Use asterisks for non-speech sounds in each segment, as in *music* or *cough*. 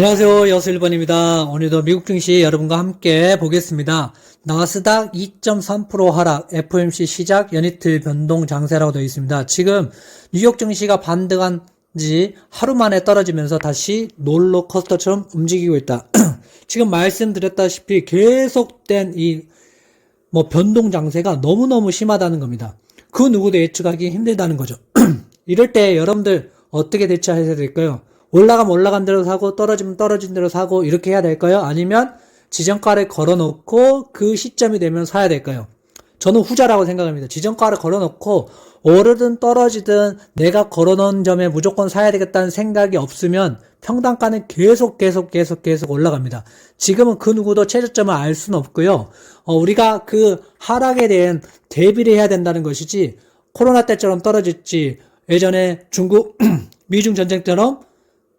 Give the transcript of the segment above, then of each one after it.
안녕하세요. 여수 1번입니다. 오늘도 미국 증시 여러분과 함께 보겠습니다. 나스닥 2.3% 하락, FOMC 시작, 연이틀 변동 장세라고 되어 있습니다. 지금 뉴욕 증시가 반등한 지 하루 만에 떨어지면서 다시 롤러코스터처럼 움직이고 있다. *clears throat* 지금 말씀드렸다시피 계속된 이 뭐 변동 장세가 너무너무 심하다는 겁니다. 그 누구도 예측하기 힘들다는 거죠. *clears throat* 이럴 때 여러분들 어떻게 대처해야 될까요? 올라가면 올라간 대로 사고 떨어지면 떨어진 대로 사고 이렇게 해야 될까요? 아니면 지정가를 걸어놓고 그 시점이 되면 사야 될까요? 저는 후자라고 생각합니다. 지정가를 걸어놓고 오르든 떨어지든 내가 걸어놓은 점에 무조건 사야 되겠다는 생각이 없으면 평단가는 계속 계속 계속 계속 올라갑니다. 지금은 그 누구도 최저점을 알 수는 없고요. 어, 우리가 그 하락에 대한 대비를 해야 된다는 것이지 코로나 때처럼 떨어질지 예전에 중국 *clears throat* 미중 전쟁처럼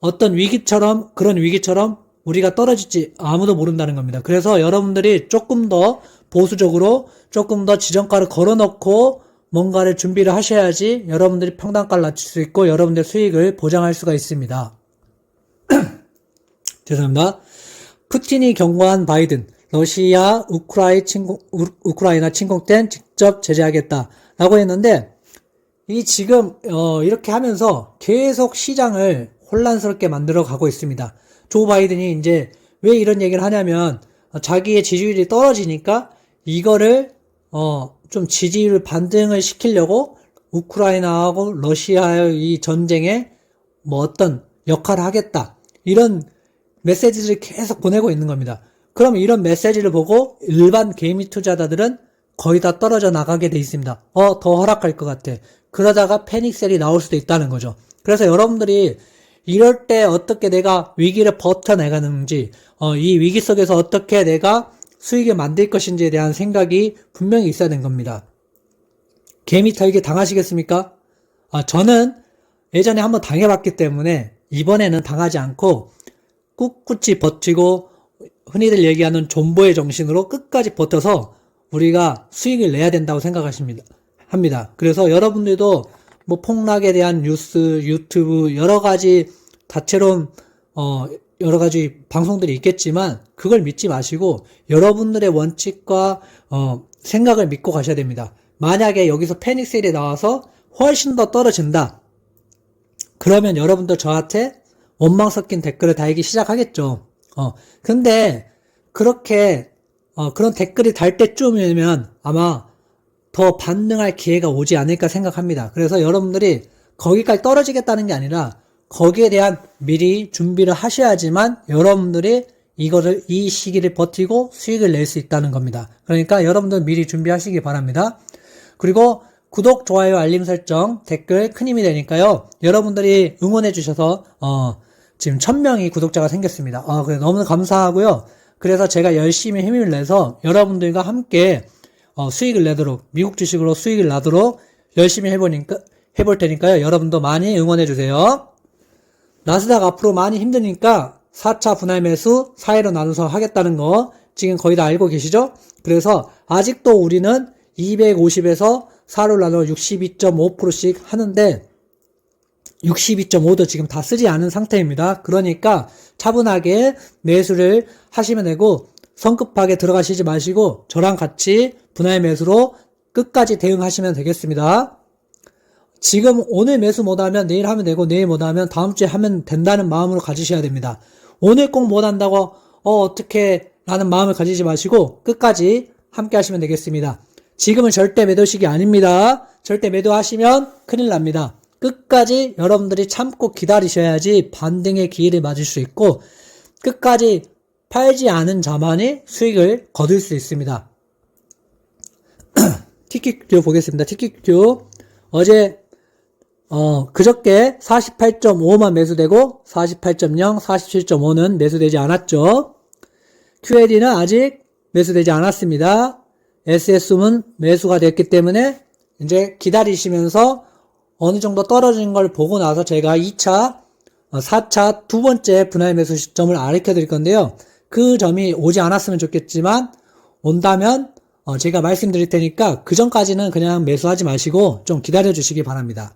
어떤 위기처럼 그런 위기처럼 우리가 떨어질지 아무도 모른다는 겁니다. 그래서 여러분들이 조금 더 보수적으로 조금 더 지정가를 걸어놓고 뭔가를 준비를 하셔야지 여러분들이 평단가를 낮출 수 있고 여러분들 수익을 보장할 수가 있습니다. *clears throat* 죄송합니다. 푸틴이 경고한 바이든, 러시아 우크라이 침공, 우- 우크라이나 침공 땐 직접 제재하겠다라고 했는데 이 지금 어, 이렇게 하면서 계속 시장을 혼란스럽게 만들어 가고 있습니다. 조 바이든이 이제 왜 이런 얘기를 하냐면 어, 자기의 지지율이 떨어지니까 이거를 어, 좀 지지율 반등을 시키려고 우크라이나하고 러시아의 이 전쟁에 뭐 어떤 역할을 하겠다. 이런 메시지를 계속 보내고 있는 겁니다. 그럼 이런 메시지를 보고 일반 개미 투자자들은 거의 다 떨어져 나가게 돼 있습니다. 어, 더 허락할 것 같아. 그러다가 패닉셀이 나올 수도 있다는 거죠. 그래서 여러분들이 이럴 때 어떻게 내가 위기를 버텨내가는지, 어, 이 위기 속에서 어떻게 내가 수익을 만들 것인지에 대한 생각이 분명히 있어야 되는 겁니다. 개미 털기 당하시겠습니까? 아, 저는 예전에 한번 당해봤기 때문에 이번에는 당하지 않고 꿋꿋이 버티고 흔히들 얘기하는 존버의 정신으로 끝까지 버텨서 우리가 수익을 내야 된다고 생각하십니다. 합니다. 그래서 여러분들도 뭐 폭락에 대한 뉴스, 유튜브 여러 가지 다채로운 어 여러 가지 방송들이 있겠지만 그걸 믿지 마시고 여러분들의 원칙과 어 생각을 믿고 가셔야 됩니다. 만약에 여기서 패닉셀이 나와서 훨씬 더 떨어진다. 그러면 여러분들 저한테 원망 섞인 댓글을 달기 시작하겠죠. 어, 근데 그렇게 어, 그런 댓글이 달 때쯤이면 아마 더 반등할 기회가 오지 않을까 생각합니다. 그래서 여러분들이 거기까지 떨어지겠다는 게 아니라 거기에 대한 미리 준비를 하셔야지만 여러분들이 이거를 이 시기를 버티고 수익을 낼 수 있다는 겁니다. 그러니까 여러분들 미리 준비하시기 바랍니다. 그리고 구독, 좋아요, 알림 설정, 댓글 큰 힘이 되니까요. 여러분들이 응원해 주셔서 어, 지금 1000명이 구독자가 생겼습니다. 아, 그래 너무 감사하고요. 그래서 제가 열심히 힘을 내서 여러분들과 함께 어, 수익을 내도록 미국 주식으로 수익을 나도록 열심히 해보니까 해볼 테니까요. 여러분도 많이 응원해 주세요. 나스닥 앞으로 많이 힘드니까 4차 분할 매수 4회로 나눠서 하겠다는 거 지금 거의 다 알고 계시죠? 그래서 아직도 우리는 250에서 4로 나눠 62.5%씩 하는데 62.5도 지금 다 쓰지 않은 상태입니다. 그러니까 차분하게 매수를 하시면 되고 성급하게 들어가시지 마시고 저랑 같이 분할 매수로 끝까지 대응하시면 되겠습니다. 지금 오늘 매수 못하면 내일 하면 되고 내일 못하면 다음 주에 하면 된다는 마음으로 가지셔야 됩니다. 오늘 꼭 못한다고 어 어떻게 라는 마음을 가지지 마시고 끝까지 함께 하시면 되겠습니다. 지금은 절대 매도식이 아닙니다. 절대 매도하시면 큰일 납니다. 끝까지 여러분들이 참고 기다리셔야지 반등의 기회를 맞을 수 있고 끝까지 팔지 않은 자만이 수익을 거둘 수 있습니다. *clears throat* 티켓큐 보겠습니다. 티켓큐 어제 어 그저께 48.5만 매수되고 48.0, 47.5는 매수되지 않았죠. QLE는 아직 매수되지 않았습니다. SS음은 매수가 됐기 때문에 이제 기다리시면서 어느 정도 떨어진 걸 보고 나서 제가 2차, 4차 두 번째 분할 매수 시점을 알려 드릴 건데요. 그 점이 오지 않았으면 좋겠지만 온다면 어, 제가 말씀드릴 테니까 그 전까지는 그냥 매수하지 마시고 좀 기다려 주시기 바랍니다.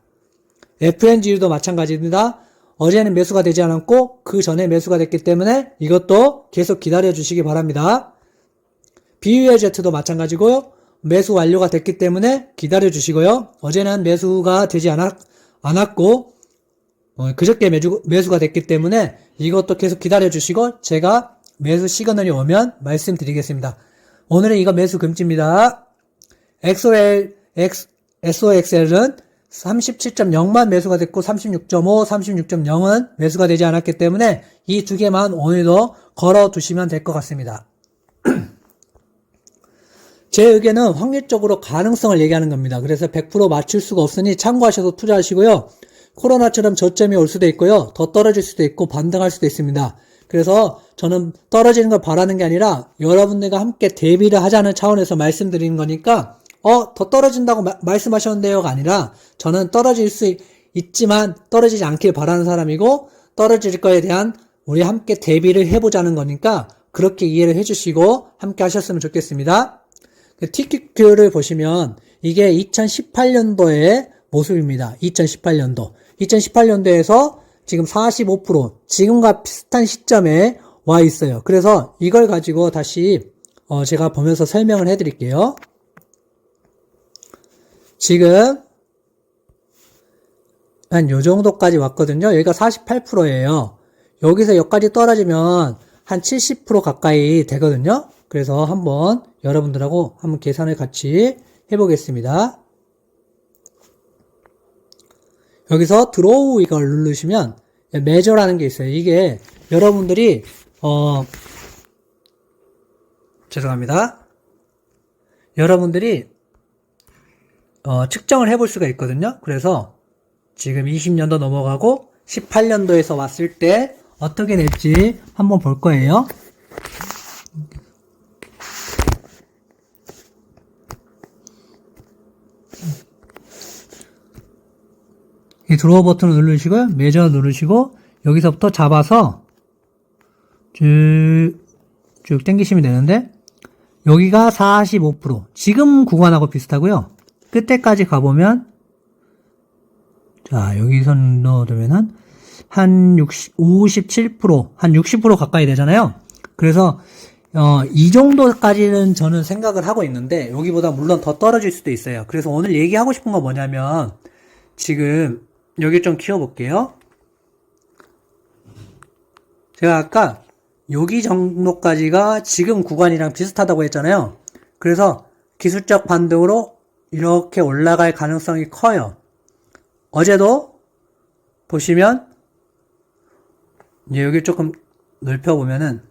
FNG도 마찬가지입니다. 어제는 매수가 되지 않았고 그 전에 매수가 됐기 때문에 이것도 계속 기다려 주시기 바랍니다. BULZ도 마찬가지고요. 매수 완료가 됐기 때문에 기다려 주시고요. 어제는 매수가 되지 않았, 않았고 어, 그저께 매주, 매수가 됐기 때문에 이것도 계속 기다려 주시고 제가 매수 시그널이 오면 말씀드리겠습니다. 오늘은 이거 매수 금지입니다. XOL, X, SOXL은 37.0만 매수가 됐고 36.5, 36.0은 매수가 되지 않았기 때문에 이 두 개만 오늘도 걸어 두시면 될 것 같습니다. *clears throat* 제 의견은 확률적으로 가능성을 얘기하는 겁니다. 그래서 100% 맞출 수가 없으니 참고하셔서 투자하시고요. 코로나처럼 저점이 올 수도 있고요. 더 떨어질 수도 있고 반등할 수도 있습니다. 그래서 저는 떨어지는 걸 바라는 게 아니라 여러분들과 함께 대비를 하자는 차원에서 말씀드리는 거니까 어, 더 떨어진다고 마- 말씀하셨는데요가 아니라 저는 떨어질 수 있지만 떨어지지 않길 바라는 사람이고 떨어질 거에 대한 우리 함께 대비를 해보자는 거니까 그렇게 이해를 해주시고 함께 하셨으면 좋겠습니다. 그 TQQ를 보시면 이게 2018년도의 모습입니다. 2018년도. 2018년도에서 지금 45% 지금과 비슷한 시점에 와 있어요. 그래서 이걸 가지고 다시 어, 제가 보면서 설명을 해드릴게요. 지금 한 요 정도까지 왔거든요. 여기가 48%예요. 여기서 여기까지 떨어지면 한 70% 가까이 되거든요. 그래서 한번 여러분들하고 한번 계산을 같이 해보겠습니다. 여기서 드로우 이걸 누르시면 매저라는 게 있어요. 이게 여러분들이 어 죄송합니다. 여러분들이 어, 측정을 해볼 수가 있거든요. 그래서 지금 20년도 넘어가고 18년도에서 왔을 때 어떻게 될지 한번 볼 거예요. 이 드로우 버튼을 누르시고요. 매저 누르시고 여기서부터 잡아서 쭉, 쭉 당기시면 되는데 여기가 45% 지금 구간하고 비슷하고요. 끝에까지 가보면 자 여기서 넣어두면은 한 60, 57%, 한 60% 가까이 되잖아요. 그래서 어, 이 정도까지는 저는 생각을 하고 있는데 여기보다 물론 더 떨어질 수도 있어요. 그래서 오늘 얘기하고 싶은 건 뭐냐면 지금 여기 좀 키워볼게요. 제가 아까 여기 정도까지가 지금 구간이랑 비슷하다고 했잖아요. 그래서 기술적 반등으로 이렇게 올라갈 가능성이 커요. 어제도 보시면 이제 여기 조금 넓혀보면은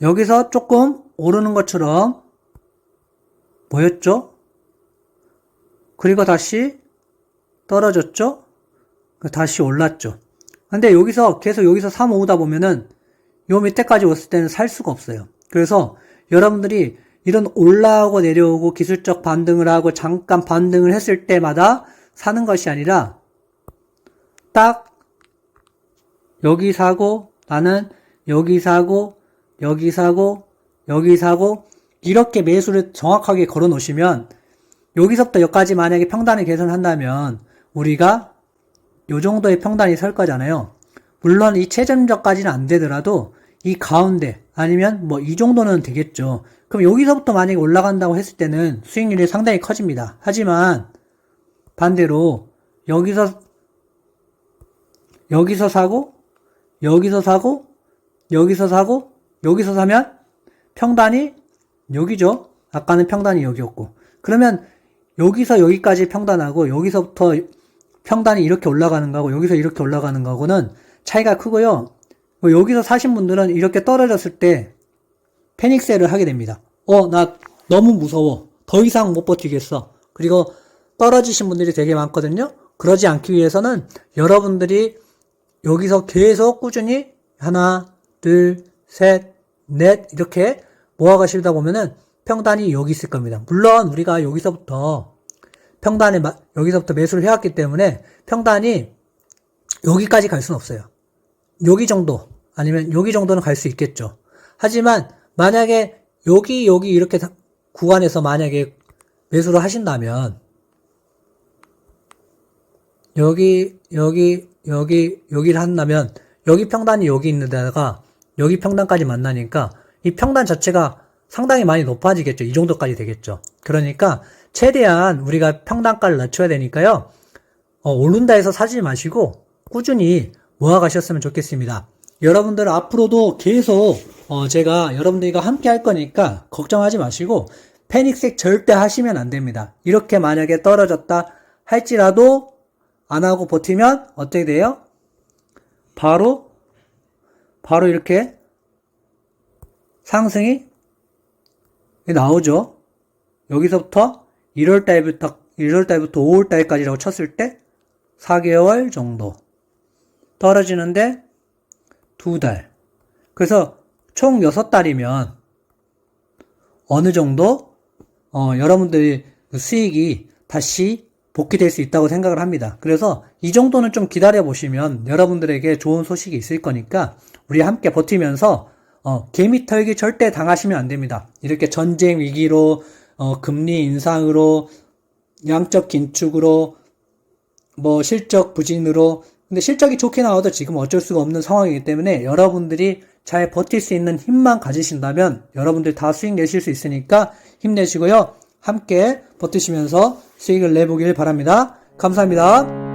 여기서 조금 오르는 것처럼 보였죠? 그리고 다시 떨어졌죠? 다시 올랐죠? 근데 여기서 계속 여기서 3, 5다 보면은 요 밑에까지 왔을 때는 살 수가 없어요. 그래서 여러분들이 이런 올라오고 내려오고 기술적 반등을 하고 잠깐 반등을 했을 때마다 사는 것이 아니라 딱 여기 사고 나는 여기 사고 여기 사고 여기 사고 이렇게 매수를 정확하게 걸어 놓으시면 여기서부터 여기까지 만약에 평단을 계산한다면 우리가 요 정도의 평단이 설 거잖아요. 물론 이 최전적까지는 안 되더라도 이 가운데 아니면 뭐 이 정도는 되겠죠. 그럼 여기서부터 만약에 올라간다고 했을 때는 수익률이 상당히 커집니다. 하지만 반대로 여기서 여기서 사고 여기서 사고 여기서 사고 여기서 사면 평단이 여기죠. 아까는 평단이 여기였고 그러면 여기서 여기까지 평단하고 여기서부터 평단이 이렇게 올라가는 거하고 여기서 이렇게 올라가는 거하고는 차이가 크고요. 뭐 여기서 사신 분들은 이렇게 떨어졌을 때 패닉셀을 하게 됩니다. 어, 나 너무 무서워. 더 이상 못 버티겠어. 그리고 떨어지신 분들이 되게 많거든요. 그러지 않기 위해서는 여러분들이 여기서 계속 꾸준히 하나, 둘, 셋, 넷 이렇게 모아가시다 보면은 평단이 여기 있을 겁니다. 물론 우리가 여기서부터 평단에 마- 여기서부터 매수를 해왔기 때문에 평단이 여기까지 갈 수는 없어요. 여기 정도 아니면 여기 정도는 갈 수 있겠죠. 하지만 만약에 여기 여기 이렇게 다- 구간에서 만약에 매수를 하신다면 여기 여기 여기 여기를 한다면 여기 평단이 여기 있는 데다가 여기 평단까지 만나니까 이 평단 자체가 상당히 많이 높아지겠죠. 이 정도까지 되겠죠. 그러니까 최대한 우리가 평단가를 낮춰야 되니까요. 어, 오른다 해서 사지 마시고 꾸준히 모아가셨으면 좋겠습니다. 여러분들 앞으로도 계속 어, 제가 여러분들과 함께 할 거니까 걱정하지 마시고 패닉색 절대 하시면 안 됩니다. 이렇게 만약에 떨어졌다 할지라도 안 하고 버티면 어떻게 돼요? 바로 바로 이렇게 상승이 나오죠. 여기서부터 1월 달부터 1월 달부터 5월 달까지라고 쳤을 때 4개월 정도 떨어지는데 두 달. 그래서 총 6달이면 어느 정도 어, 여러분들의 수익이 다시 복귀될 수 있다고 생각을 합니다. 그래서 이 정도는 좀 기다려 보시면 여러분들에게 좋은 소식이 있을 거니까 우리 함께 버티면서 어, 개미 털기 절대 당하시면 안 됩니다. 이렇게 전쟁 위기로 어, 금리 인상으로 양적 긴축으로 뭐 실적 부진으로 근데 실적이 좋게 나와도 지금 어쩔 수가 없는 상황이기 때문에 여러분들이 잘 버틸 수 있는 힘만 가지신다면 여러분들 다 수익 내실 수 있으니까 힘내시고요. 함께 버티시면서 수익을 내보길 바랍니다. 감사합니다.